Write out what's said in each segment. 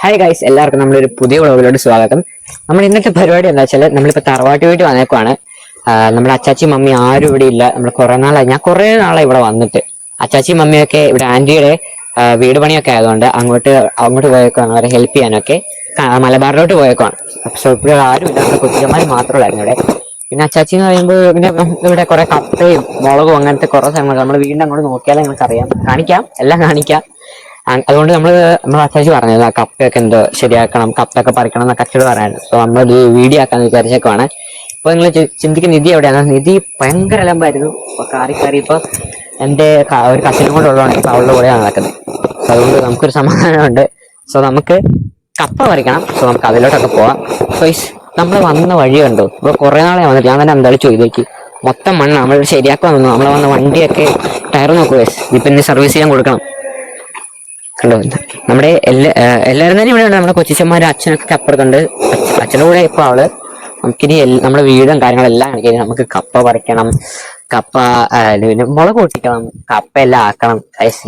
Hi guys എല്ലാവർക്കും നമ്മളൊരു പുതിയ വ്ളോഗിലോട്ട് സ്വാഗതം. നമ്മൾ ഇന്നത്തെ പരിപാടി എന്താ വെച്ചാൽ നമ്മളിപ്പോൾ തറവാട്ട് വീട്ടിൽ വന്നേക്കുവാണ്. നമ്മുടെ അച്ചാച്ചി മമ്മി ആരും ഇവിടെ ഇല്ല. നമ്മൾ കുറെ നാളായി. ഞാൻ കുറേ നാളായി ഇവിടെ വന്നിട്ട്. അച്ചാച്ചി മമ്മിയൊക്കെ ഇവിടെ ആന്റിയുടെ വീട് പണിയൊക്കെ ആയതുകൊണ്ട് അങ്ങോട്ട് അങ്ങോട്ട് പോയേക്കുവാണ്. അവരെ ഹെൽപ്പ് ചെയ്യാനൊക്കെ. മലബാറിലോട്ട് പോയേക്കുവാണ്. സോ ഇവിടെ ആരും ഇല്ല. നമ്മുടെ കുട്ടികന്മാർ മാത്രമല്ലായിരുന്നു ഇവിടെ. പിന്നെ അച്ചാച്ചി എന്ന് പറയുമ്പോൾ പിന്നെ ഇവിടെ കുറെ കപ്പയും മുളകും അങ്ങനത്തെ കുറെ സാധനങ്ങൾ നമ്മൾ വീണ്ടും അങ്ങോട്ട് നോക്കിയാലേ നിങ്ങൾക്ക് അറിയാം കാണിക്കാം. എല്ലാം കാണിക്കാം. അതുകൊണ്ട് നമ്മൾ നമ്മൾ അച്ചാച്ചി പറഞ്ഞത് ആ കപ്പയൊക്കെ എന്തോ ശരിയാക്കണം കപ്പയൊക്കെ പറിക്കണം എന്നൊക്കെ അച്ഛട് പറയാനുണ്ട് സോ നമ്മൾ ഇത് വീഡിയോ ആക്കാൻ വിചാരിച്ചേക്കുവാണ് ഇപ്പൊ നിങ്ങൾ ചിന്തിക്കുന്ന നിധി എവിടെയാണ്? നിധി ഭയങ്കര അലമ്പായിരുന്നു. ഇപ്പൊ കാറി കയറി ഇപ്പൊ എന്റെ ഒരു കസിനും കൂടെ ഇപ്പൊ അവളുടെ കൂടെയാണ് നടക്കുന്നത്. സോ അതുകൊണ്ട് നമുക്കൊരു സമാധാനമുണ്ട്. സോ നമുക്ക് കപ്പ പറിക്കണം. സോ നമുക്ക് അതിലോട്ടൊക്കെ പോവാം. സോ നമ്മൾ വന്ന വഴി കണ്ടു? ഇപ്പൊ കുറെ നാളെ വന്നിട്ട് ഞാൻ തന്നെ എന്തായാലും ചോദിക്കി മൊത്തം മണ്ണ് നമ്മൾ ശരിയാക്കാൻ വന്നു നമ്മളെ വന്ന വണ്ടിയൊക്കെ ടയർ നോക്കുക ഇപ്പൊ ഇനി സർവീസ് ചെയ്യാൻ കൊടുക്കണം. നമ്മുടെ എല്ലാ എല്ലാവരും തന്നെ ഇവിടെ ഉണ്ട് നമ്മുടെ കൊച്ചിച്ചന്മാരെ അച്ഛനൊക്കെ അപ്പുറത്തുണ്ട്. അച്ഛനും കൂടെ ഇപ്പൊ അവൾ നമുക്കിനി നമ്മുടെ വീടും കാര്യങ്ങളെല്ലാം കാണിക്കാം നമുക്ക് കപ്പ പറിക്കണം. കപ്പ പിന്നെ മുളക് പൊട്ടിക്കണം. കപ്പ എല്ലാം ആക്കണം.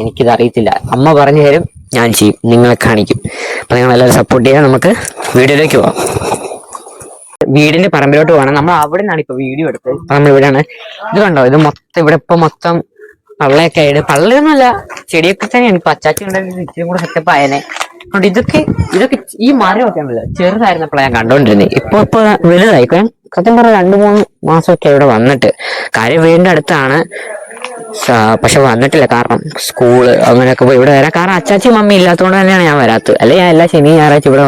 എനിക്കിത് അറിയത്തില്ല. അമ്മ പറഞ്ഞു തരും. ഞാൻ ചെയ്യും. നിങ്ങളെ കാണിക്കും. അപ്പൊ നിങ്ങൾ എല്ലാവരും സപ്പോർട്ട് ചെയ്യാൻ നമുക്ക് വീഡിയോയിലേക്ക് പോവാം. വീടിന്റെ പറമ്പിലോട്ട് പോകണം. നമ്മൾ അവിടെ നിന്നാണ് ഇപ്പൊ വീഡിയോ എടുത്തത്. നമ്മൾ ഇവിടെയാണ് ഇത് കണ്ടോ? ഇത് മൊത്തം ഇവിടെ ഇപ്പൊ മൊത്തം പള്ളയൊക്കെ ആയിട്ട്. പള്ളയൊന്നുമല്ല ചെടിയൊക്കെ തന്നെയാണ്. ഇപ്പൊ അച്ചാച്ചി ഇച്ചിരി കൂടെ സെറ്റപ്പ് ആയനെ. അതുകൊണ്ട് ഇതൊക്കെ ഇതൊക്കെ ഈ മരമൊക്കെ ഉണ്ടല്ലോ ചെറുതായിരുന്നപ്പോഴാണ് ഞാൻ കണ്ടോണ്ടിരുന്നത് ഇപ്പൊ ഇപ്പൊ വലുതായി. സത്യം പറഞ്ഞ രണ്ടു മൂന്ന് മാസമൊക്കെ ഇവിടെ വന്നിട്ട്. കാര്യം വീടിന്റെ അടുത്താണ്. പക്ഷെ വന്നിട്ടില്ല. കാരണം സ്കൂൾ അങ്ങനെയൊക്കെ പോയി ഇവിടെ വരാം. കാരണം അച്ചാച്ചി മമ്മി ഇല്ലാത്തതുകൊണ്ട് തന്നെയാണ് ഞാൻ വരാത്തത്. അല്ലെ ഞാൻ എല്ലാ ശനി ഞായറാഴ്ച ഇവിടെ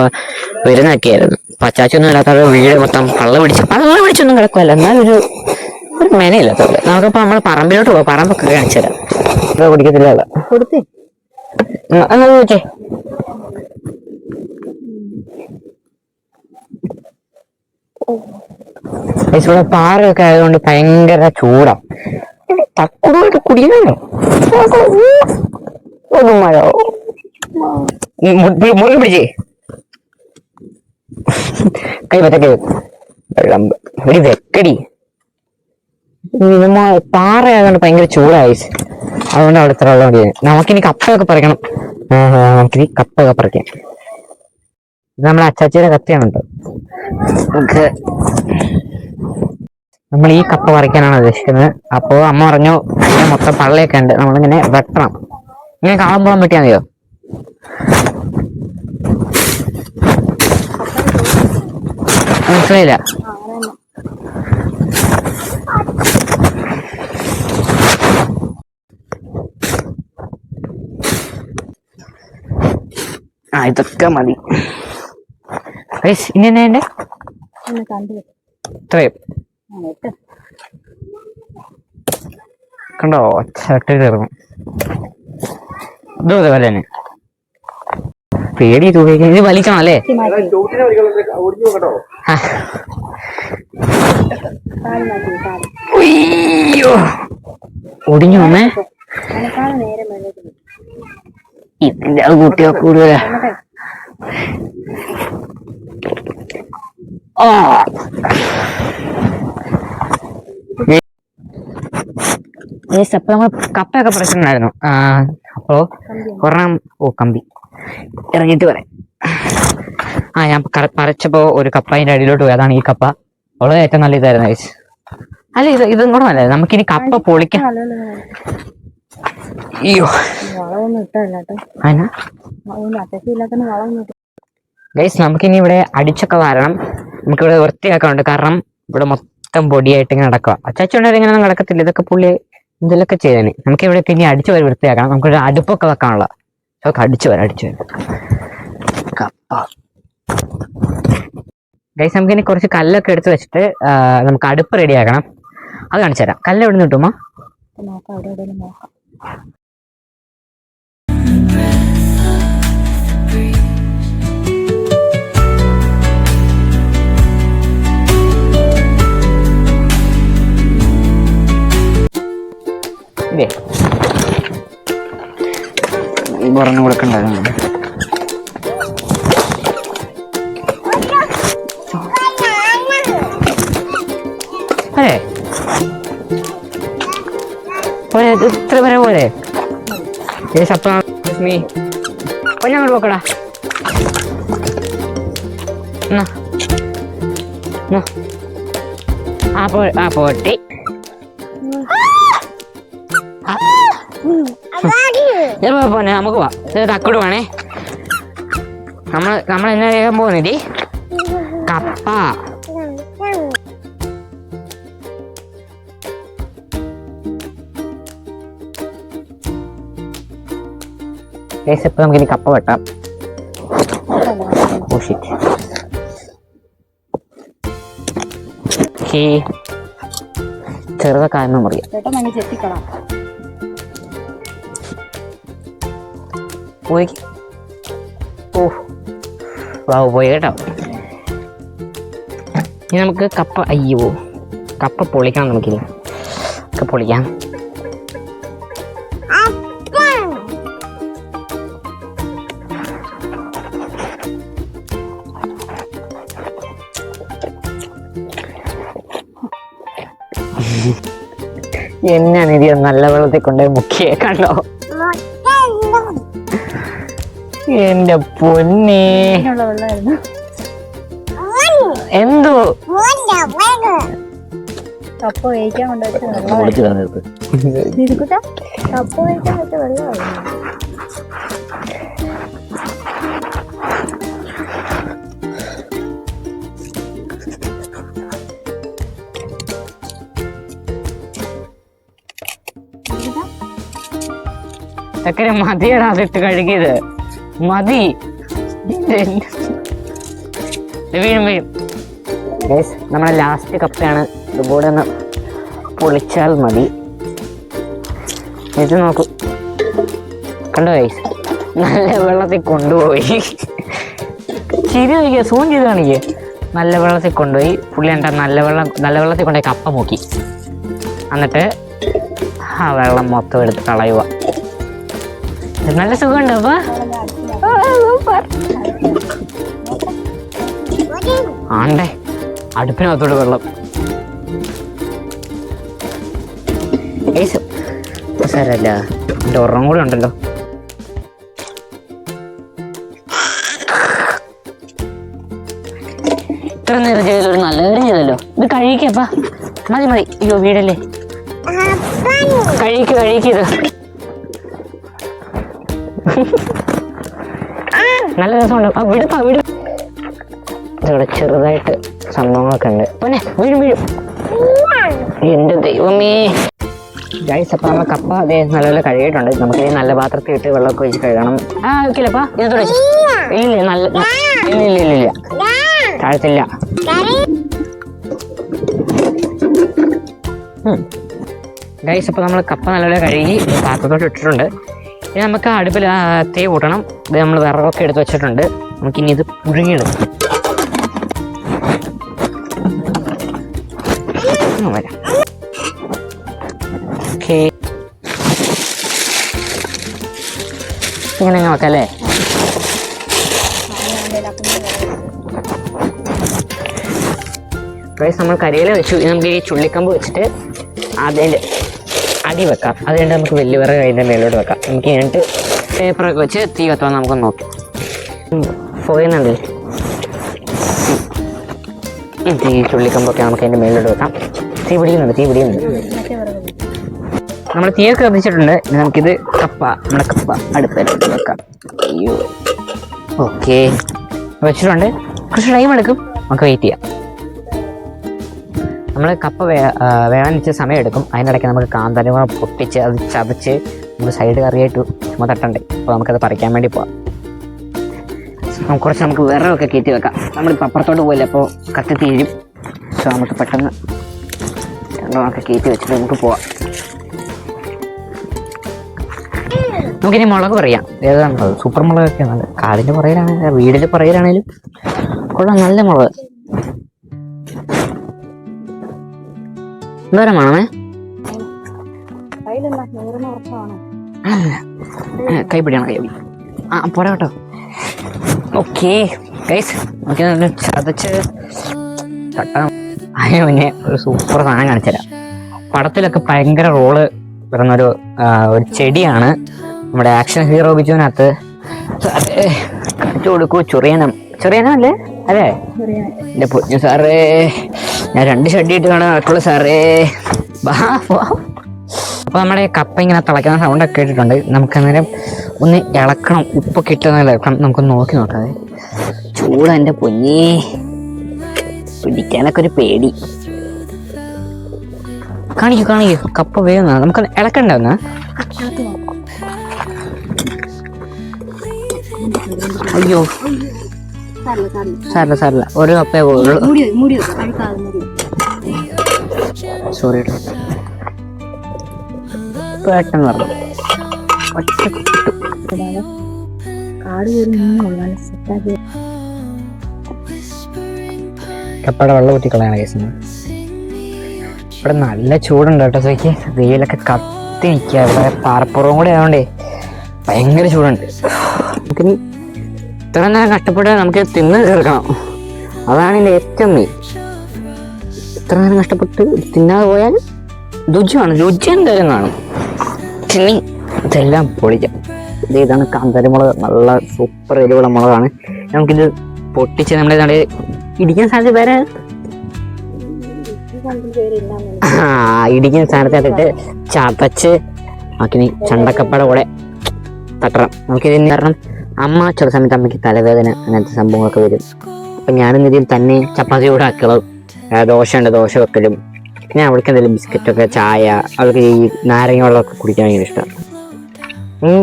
വരുന്നൊക്കെയായിരുന്നു അപ്പൊ അച്ചാച്ചി ഒന്നും ഇല്ലാത്തവരുടെ വീട് മൊത്തം പള്ള പിടിച്ച് പള്ള പിടിച്ചൊന്നും കിടക്കുമല്ല എന്നാലൊരു ഒരു മെനയില്ലാത്തത് നമുക്കിപ്പോ നമ്മൾ പറമ്പിലോട്ട് പോകാം പറമ്പൊക്കെ കാണിച്ചു തരാം. കുടിക്കത്തില്ല പിടിക്കത്തില്ല കൊടുത്തേ. അങ്ങനെ ചോദിച്ചേ ഗയ്സ്, ഇവിടെ പാറയൊക്കെ ആയതുകൊണ്ട് ഭയങ്കര ചൂടാ. തക്കുടുമായിട്ട് കുടിക്കണല്ലോ മഴ. മുറി പിടിച്ചേ. കൈ പറ്റക്കെ വെള്ളം ഒരു വെക്കടി. നമ്മ പാറ ആയതുകൊണ്ട് ഭയങ്കര ചൂടായി. അതുകൊണ്ട് അവിടെ ഇത്ര വെള്ളം മതി നമുക്കിനി കപ്പയൊക്കെ പറിക്കണം. നമുക്കിനി കപ്പയൊക്കെ പറിക്കാം. ഇത് നമ്മുടെ അച്ചാച്ചിയുടെ കത്തിയാണ് നമുക്ക് നമ്മൾ ഈ കപ്പ പറിക്കാനാണ് ഉദ്ദേശിക്കുന്നത്. അപ്പോ അമ്മ പറഞ്ഞു മൊത്തം പള്ളയൊക്കെ ഉണ്ട്. നമ്മളിങ്ങനെ വെട്ടണം. ഇങ്ങനെ കാണുമ്പോൾ വെട്ടിയാൽ മതിയോ? മനസ്സിലായില്ല. ഇതൊക്കെ മതി. ഗയ്സ്, ഇനി എന്നാ എന്റെ കണ്ടു. ഇത്രയും. കണ്ടോ? ചട്ട് കയറുന്നു. ഇതും അതേപോലെ തന്നെ. പേടി ഇത് വലിക്കണം അല്ലേ. ഒടിഞ്ഞു വന്നേ. നേരം ഇതിന്റെ കുട്ടിയെ കൂടുതലാ. ആ. അപ്പൊ നമ്മൾ കപ്പയൊക്കെ പറിച്ചിട്ടുണ്ടായിരുന്നു. അപ്പോ ഒരെണ്ണം ഓ കമ്പി. ഇറങ്ങിയിട്ട് പറയാം ആ ഞാൻ പറച്ചപ്പോ ഒരു കപ്പ അതിന്റെ അടിയിലോട്ട് പോയി. അതാണ് ഈ കപ്പ. അവൾ ഏറ്റവും നല്ല ഇതായിരുന്നു. അല്ല ഇത് ഇതും കൂടെ നല്ലത്. നമുക്കിനി കപ്പ പൊളിക്കാം അയ്യോ. വളമൊന്നും ഇട്ടല്ല കേട്ടോ. അതിനാ വളമൊന്നും അത്യാവശ്യം ഇല്ലാത്തതിന് വളമൊന്നും ഇട്ടു ഗൈസ് നമുക്കിനി ഇവിടെ അടിച്ചൊക്കെ വരണം. നമുക്കിവിടെ വൃത്തിയാക്കാനുണ്ട്. കാരണം ഇവിടെ മൊത്തം പൊടിയായിട്ട് ഇങ്ങനെ നടക്കുക അച്ചാച്ചുണ്ടായി ഇങ്ങനെ നടക്കത്തില്ല. ഇതൊക്കെ പുള്ളി എന്തെങ്കിലുമൊക്കെ ചെയ്യാന് നമുക്ക് ഇവിടെ പിന്നെ അടിച്ചു വരെ വൃത്തിയാക്കണം. നമുക്കൊരു അടുപ്പൊക്കെ വെക്കാനുള്ള. ഒക്കെ അടിച്ചു വരാം അടിച്ചു വരാം കപ്പ. ഗൈസ് നമുക്കിനി കുറച്ച് കല്ലൊക്കെ എടുത്ത് വെച്ചിട്ട് നമുക്ക് അടുപ്പ് റെഡിയാക്കണം അത് കാണിച്ചു തരാം. കല്ല് എവിടെ നിന്ന് കിട്ടുമോ നോക്കാം അവിടെ എവിടെയെങ്കിലും നോക്കാം. ഇതേ പറഞ്ഞു കൊടുക്കണ്ടായിരുന്നു പോരെ ഇത് ഇത്ര വരെ പോരെ. ഏ സപ്പ മീ കൊഞ്ഞങ്ങോട്ട് പോക്കടാ. ആ പോ ആ പോട്ടി. ഇത് പോ- പോന്നെ നമുക്ക് പോവാം. തക്കോട് വേണേ നമ്മൾ നമ്മൾ എന്നാ ചെയ്യാൻ പോകുന്നില്ലേ കപ്പ. ഇപ്പൊ നമുക്ക് ഇനി കപ്പ വെട്ടാം. ഓ ഷിറ്റ് ചെറുത കാരണം അറിയാം പെട്ടെന്ന് അങ്ങ് ചെത്തിക്കളാം. പോയി. ഓ വാവ് പോയി കേട്ടോ. ഇനി നമുക്ക് കപ്പ അയ്യോ. കപ്പ പൊളിക്കണം നമുക്കില്ല കപ്പ പൊളിക്കാം. എന്നാണ് ഇത് നല്ല വെള്ളത്തിൽ കൊണ്ടുപോയി മുക്കിയെ കണ്ടോ? എന്റെ പൊന്നെ. എന്തോ? കപ്പ കൊണ്ടുവച്ച ചക്കര മതിയാണ് അതിട്ട് കഴുകിയത്. മതി. വീഴും വീഴും. നമ്മുടെ ലാസ്റ്റ് കപ്പയാണ്. ഇതുപോലെ ഒന്ന് പൊളിച്ചാൽ മതി. ഇത് നോക്കൂ. കണ്ടോ ഗൈസ് നല്ല വെള്ളത്തിൽ കൊണ്ടുപോയി. ചിരി നോക്കിയ സൂം ചെയ്ത് കാണിക്കേ. നല്ല വെള്ളത്തിൽ കൊണ്ടുപോയി. പുള്ളി എന്താ നല്ല വെള്ളം നല്ല വെള്ളത്തിൽ കൊണ്ടുപോയി കപ്പ മൂക്കി. എന്നിട്ട് ആ വെള്ളം മൊത്തം എടുത്ത് കളയുക. നല്ല സുഖമുണ്ടോ അപ്പൊ. ആണ്ടേ അടുപ്പിനകത്തോട് വെള്ളം. സാരല്ല എന്റെ ഒരെണ്ണം കൂടെ ഉണ്ടല്ലോ. ഇത്ര നേരം ചെയ്തല്ലോ നല്ല കാര്യം ചെയ്തല്ലോ. ഇത് കഴിക്കപ്പാ മതി മതി. അയ്യോ വീടല്ലേ? കഴിക്ക് കഴിക്കത് നല്ല രസമുണ്ട്. വിടുപ്പാ വിടും ഇവിടെ ചെറുതായിട്ട് സംഭവങ്ങളൊക്കെ ഉണ്ട്. പിന്നെ വീഴും വീഴും. എന്റെ ദൈവമേ. ഗൈസ് അപ്പൊ നമ്മൾ കപ്പ അതേ നല്ലപോലെ കഴുകിയിട്ടുണ്ട്. നമുക്ക് നല്ല പാത്രത്തിൽ ഇട്ട് വെള്ളമൊക്കെ ഒഴിച്ച് കഴുകണം. ആ വെക്കില്ലപ്പാ ഇത് തുടച്ചു ഇല്ല നല്ല ഇല്ല ഇല്ല ഇല്ല ഇല്ല താഴത്തില്ല ഗൈസ് അപ്പോൾ നമ്മൾ കപ്പ നല്ലപോലെ കഴുകി പാത്രത്തോട്ട് ഇട്ടിട്ടുണ്ട്. ഇനി നമുക്ക് അടുപ്പിൽ തീ കൂട്ടണം. ഇത് നമ്മൾ വിറകൊക്കെ എടുത്ത് വെച്ചിട്ടുണ്ട്. നമുക്ക് ഇനി ഇത് പുഴുങ്ങിയെടുക്കാം വരാം. ഇങ്ങനെ നോക്കാം നമ്മൾ കരിയില വെച്ചു. നമുക്ക് ഈ ചുള്ളിക്കമ്പ് വെച്ചിട്ട് അതിന്റെ അടി വെക്കാം. അത് കഴിഞ്ഞിട്ട് നമുക്ക് വലിയ വിറക് അതിന്റെ മേലോട്ട് വെക്കാം. നമുക്ക് കഴിഞ്ഞിട്ട് പേപ്പറൊക്കെ വെച്ച് തീ കത്തുവാൻ നമുക്ക് നോക്കാം. പോയെന്നുണ്ടല്ലേ ഈ ചുള്ളിക്കമ്പൊക്കെ നമുക്ക് അതിന്റെ മേലോട്ട് വെക്കാം. തീ പിടിക്കുന്നുണ്ട് തീ പിടിക്കുന്നുണ്ട്. നമ്മൾ തീയൊക്കെ കത്തിച്ചിട്ടുണ്ട് നമുക്കിത് കപ്പ നമ്മുടെ കപ്പ അടുപ്പിലോട്ട് വെക്കാം. അയ്യോ. ഓക്കെ. വെച്ചിട്ടുണ്ട്. കുറച്ച് ടൈം എടുക്കും. നമുക്ക് വെയിറ്റ് ചെയ്യാം. നമ്മൾ കപ്പ വേ സമയം എടുക്കും അതിനിടയ്ക്ക് നമുക്ക് കാന്താരി പൊട്ടിച്ച് അത് ചതച്ച് നമ്മൾ സൈഡ് കറിയായിട്ട് ചുമ തട്ടണ്ടേ. അപ്പോൾ നമുക്കത് പറിക്കാൻ വേണ്ടി പോവാം. നമുക്ക് കുറച്ച് നമുക്ക് വിറകൊക്കെ കയറ്റി വെക്കാം. നമ്മളിപ്പോൾ അപ്പുറത്തോട്ട് പോയില്ല അപ്പോൾ കത്തി തീരും. സോ നമുക്ക് പെട്ടെന്ന് രണ്ടെണ്ണമൊക്കെ കയറ്റി വെച്ചിട്ട് നമുക്ക് പോവാം. നമുക്കിനി മുളക് പറയാം. ഏതാണ്? സൂപ്പർ മുളകൊക്കെ നല്ല കാടിന്റെ പുറയിലാണെങ്കിലും വീടിന്റെ പുറയിലാണേലും കൊള്ളാം നല്ല മുളക്. എന്തോരം വേണമേ കൈപ്പിടിയാണ് കൈ ആ പോരാ കേട്ടോ. ഓക്കെ ഗൈസ് ഓക്കെ ചതച്ച് തട്ടാം. അതിന് മുന്നേ ഒരു സൂപ്പർ സാധനം കാണിച്ചുതരാം പടത്തിലൊക്കെ ഭയങ്കര റോൾ വരുന്നൊരു ഒരു ചെടിയാണ്. നമ്മുടെ ആക്ഷൻ ഹീറോ ബിജുവിനകത്ത്. അത് കാണിച്ചു കൊടുക്കൂ ചൊറിയനം ചൊറിയണം. അല്ലേ ചെറിയ എന്റെ പൊന്നു സാറേ ഞാൻ രണ്ട് ഷഡ്ഡി ഇട്ട് കാണാൻ നടക്കുള്ളൂ സാറേ. അപ്പൊ നമ്മുടെ കപ്പ ഇങ്ങനെ തിളയ്ക്കുന്ന സൗണ്ട് ഒക്കെ കേട്ടിട്ടുണ്ട്. നമുക്ക് അന്നേരം ഒന്ന് ഇളക്കണം ഉപ്പൊക്കെ ഇട്ടെന്ന് ഇളക്കണം. നമുക്ക് നോക്കി നോക്കാതെ ചൂട് എന്റെ പൊന്നേ. പിടിക്കാനൊക്കെ ഒരു പേടി. കാണിക്കൂ കാണിക്കൂ. കപ്പ വേഗം നമുക്ക് ഇളക്കണ്ട നോക്കാം അയ്യോ. സാറില്ല സാറില്ല ഒരു കപ്പേ പോകുള്ളൂ. സോറി പെട്ടെന്ന് പറഞ്ഞു ഒറ്റ കിട്ടു. കാട് കയറി കപ്പയുടെ വെള്ളം ഊറ്റിക്കളയാണ് കേസ് ഇവിടെ നല്ല ചൂടുണ്ട് കേട്ടോ സോയ്ക്ക് വെയിലൊക്കെ കത്തി നിൽക്കുക. ഇവിടെ പാറപ്പുറവും കൂടെ ആയതുകൊണ്ടേ ഭയങ്കര ചൂടുണ്ട്. നമുക്കിനി ഇത്ര നേരം കഷ്ടപ്പെട്ട് നമുക്ക് തിന്ന് തീർക്കണം. അതാണ് എന്റെ ഏറ്റവും മെയിൻ ഇത്ര നേരം കഷ്ടപ്പെട്ട് തിന്നാതെ പോയാൽ രുചിയാണ്. രുചി എന്തായാലും കാണും. ചിന്നി ഇതെല്ലാം പൊളിക്കാം. ഇത് ഇതാണ് കാന്താരിമുളക് നല്ല സൂപ്പർ എരിവുള്ള മുളകാണ്. നമുക്കിത് പൊട്ടിച്ച് നമ്മുടെ നട ഇടിക്കുന്ന സാധ്യത വേറെ ആ ഇടിക്കുന്ന ഇട്ടിട്ട് ചതച്ച് ആക്കിനി ചണ്ടക്കപ്പട കൂടെ തട്ടണം. നമുക്കിത് കാരണം അമ്മ ചില സമയത്ത് അമ്മയ്ക്ക് തലവേദന അങ്ങനത്തെ സംഭവങ്ങളൊക്കെ വരും. അപ്പൊ ഞാനും ഇതിൽ തന്നെ ചപ്പാത്തി കൂടെ ആക്കളും ദോശ ഉണ്ട് ദോശ വെക്കലും. പിന്നെ അവൾക്ക് എന്തെങ്കിലും ബിസ്ക്കറ്റൊക്കെ ചായ അവൾക്ക് ഈ നാരങ്ങ വെള്ളമൊക്കെ കുടിക്കാൻ ഭയങ്കര ഇഷ്ടമാണ്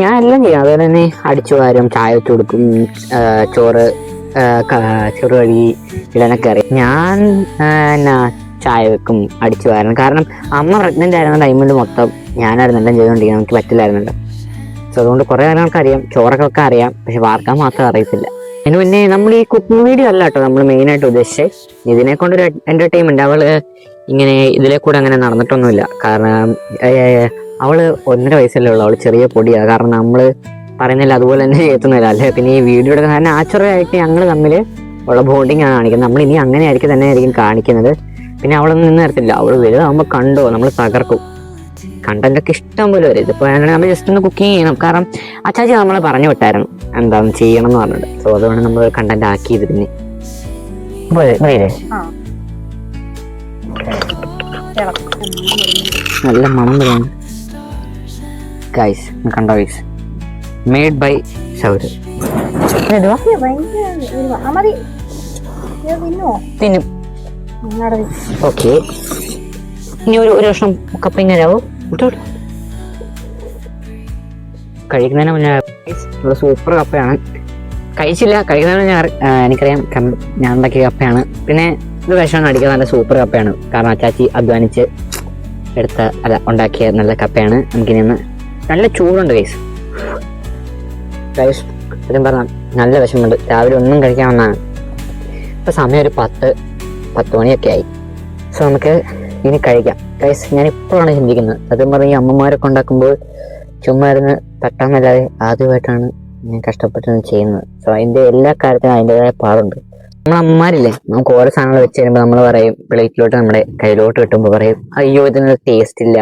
ഞാൻ എല്ലാം ചെയ്യും. അതുപോലെ തന്നെ അടിച്ചു വാരും ചായ വെച്ച് കൊടുക്കും ചോറ് ചോറ് കഴുകി ഇടാനൊക്കെ അറിയാം. ഞാൻ എന്നാ ചായ വെക്കും അടിച്ചു വാരണം. കാരണം അമ്മ പ്രഗ്നന്റ് ആയിരുന്ന ടൈമിൽ മൊത്തം ഞാനായിരുന്നു എല്ലാം ചെയ്തുകൊണ്ടിരിക്കുന്നത് എനിക്ക് പറ്റില്ലായിരുന്നല്ലോ. സോ അതുകൊണ്ട് കുറേ കാര്യങ്ങൾക്ക് അറിയാം ചോറൊക്കെ വെക്കാൻ അറിയാം പക്ഷെ വാർക്കാൻ മാത്രം അറിയത്തില്ല. അതിന് പിന്നെ നമ്മൾ ഈ കുക്കിംഗ് വീഡിയോ അല്ല കേട്ടോ നമ്മൾ മെയിനായിട്ട് ഉദ്ദേശിച്ചത് ഇതിനെ കൊണ്ടൊരു എന്റർടൈൻമെന്റ് അവൾ ഇങ്ങനെ ഇതിലെ കൂടെ അങ്ങനെ നടന്നിട്ടൊന്നുമില്ല. കാരണം അവൾ ഒന്നര വയസ്സല്ലേ ഉള്ളൂ അവൾ ചെറിയ പൊടിയാണ് കാരണം നമ്മൾ പറയുന്നില്ല അതുപോലെ തന്നെ ചെയ്യത്തുന്നില്ല അല്ലേ? പിന്നെ ഈ വീഡിയോയുടെ കാരണം നാച്ചുറൽ ആയിട്ട് ഞങ്ങൾ തമ്മിൽ ഉള്ള ബോണ്ടിങ് ആണ് കാണിക്കുന്നത്. നമ്മൾ ഇനി അങ്ങനെ ആയിരിക്കും തന്നെ ആയിരിക്കും കാണിക്കുന്നത്. പിന്നെ അവളൊന്നും നിന്ന് തരത്തില്ല അവൾ വലുതാകുമ്പോൾ കണ്ടോ നമ്മൾ തകർക്കും. കണ്ടന്റ് ഒക്കെ ഇഷ്ടം പോലെ വരും. ഇതിപ്പോ നമ്മൾ ജസ്റ്റ് ഒന്ന് കുക്കിംഗ് ചെയ്യണം. കാരണം അച്ചാച്ചി നമ്മളെ പറഞ്ഞു വിട്ടായിരുന്നു എന്താണ് ചെയ്യണം എന്ന് പറഞ്ഞിട്ട്. സോ അതുകൊണ്ട് നമ്മൾ കണ്ടന്റ് ആക്കിയത് പിന്നെ നല്ല മണം വരുന്നു ഗൈസ് കണ്ടോ ഗൈസ് മെയ്ഡ് ബൈ തിന്നുവോ തിന്നും? ഓക്കെ ഇനി ഒരു ഒരു വർഷം കപ്പ ഇങ്ങനെ ആവും. കഴിക്കുന്നതിന് മുന്നേ സൂപ്പർ കപ്പയാണ്. കഴിച്ചില്ല കഴിക്കുന്നതിന് ഞാൻ എനിക്കറിയാം ഞാൻ ഉണ്ടാക്കിയ കപ്പയാണ്. പിന്നെ ഇത് വിഷം അടിക്കാൻ നല്ല സൂപ്പർ കപ്പയാണ്. കാരണം അച്ചാച്ചി അധ്വാനിച്ച് എടുത്ത അല്ല ഉണ്ടാക്കിയ നല്ല കപ്പയാണ്. നമുക്കിനി നല്ല ചൂടുണ്ട് കൈസ് കൈസ് സത്യം പറഞ്ഞാൽ നല്ല വിഷമമുണ്ട് രാവിലെ ഒന്നും കഴിക്കാൻ വന്നാണ് ഇപ്പം സമയം ഒരു പത്ത് പത്ത് മണിയൊക്കെ ആയി. സോ നമുക്ക് ഇനി കഴിക്കാം. ഗൈസ് ഞാൻ ഇപ്പോഴാണ് ചിന്തിക്കുന്നത്. സത്യം പറഞ്ഞ അമ്മമാരൊക്കെ ഉണ്ടാക്കുമ്പോൾ ചുമ്മാ ഇരുന്ന് തട്ടാന്നല്ലാതെ ആദ്യമായിട്ടാണ് ഞാൻ കഷ്ടപ്പെട്ട് ചെയ്യുന്നത്. സോ അതിന്റെ എല്ലാ കാര്യത്തിനും അതിന്റെതായ പാടുണ്ട്. നമ്മൾ അമ്മമാരില്ലേ നമുക്ക് ഓരോ സാധനങ്ങൾ വെച്ച് തരുമ്പോൾ നമ്മൾ പറയും പ്ലേറ്റിലോട്ട് നമ്മുടെ കയ്യിലോട്ട് കിട്ടുമ്പോൾ പറയും അയ്യോ ഇതിനൊരു ടേസ്റ്റ് ഇല്ല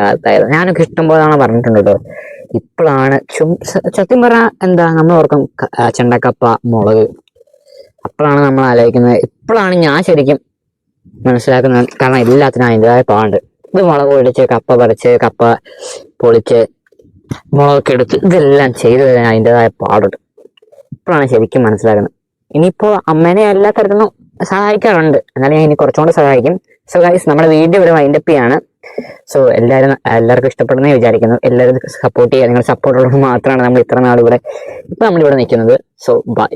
ഞാനൊക്കെ ഇഷ്ടം പറഞ്ഞിട്ടുണ്ടോ ഇപ്പോഴാണ് ചും സത്യം പറഞ്ഞാൽ എന്താ നമ്മൾ ഓർക്കും ചെണ്ടക്കപ്പ മുളക്. അപ്പോഴാണ് നമ്മൾ ആലോചിക്കുന്നത്. ഇപ്പോഴാണ് ഞാൻ ശരിക്കും മനസ്സിലാക്കുന്നത് കാരണം എല്ലാത്തിനും അതിന്റെതായ പാണ്ട് ഇത് മുളക് പൊടിച്ച് കപ്പ പറിച്ച് കപ്പ പൊളിച്ച് മുളകൊക്കെ എടുത്ത് ഇതെല്ലാം ചെയ്തു തരാൻ അതിന്റെതായ പാടുണ്ട്. ഇപ്പോഴാണ് ശരിക്കും മനസ്സിലാക്കുന്നത്. ഇനിയിപ്പോൾ അമ്മേനെ എല്ലാ തരത്തിലും സഹായിക്കാറുണ്ട്. എന്നാലും ഞാൻ ഇനി കുറച്ചുകൂടെ സഹായിക്കും. സോ ഗൈസ് നമ്മുടെ വീഡിയോ ഇവിടെ വൈൻഡപ്പ് ചെയ്യാണ്. സോ എല്ലാവരും എല്ലാവർക്കും ഇഷ്ടപ്പെടുന്നേ വിചാരിക്കുന്നു. എല്ലാവരും സപ്പോർട്ട് ചെയ്യുക. നിങ്ങൾ സപ്പോർട്ട് ഉള്ളത് മാത്രമാണ് നമ്മൾ ഇത്ര നാൾ ഇപ്പൊ നമ്മളിവിടെ നിൽക്കുന്നത്. So by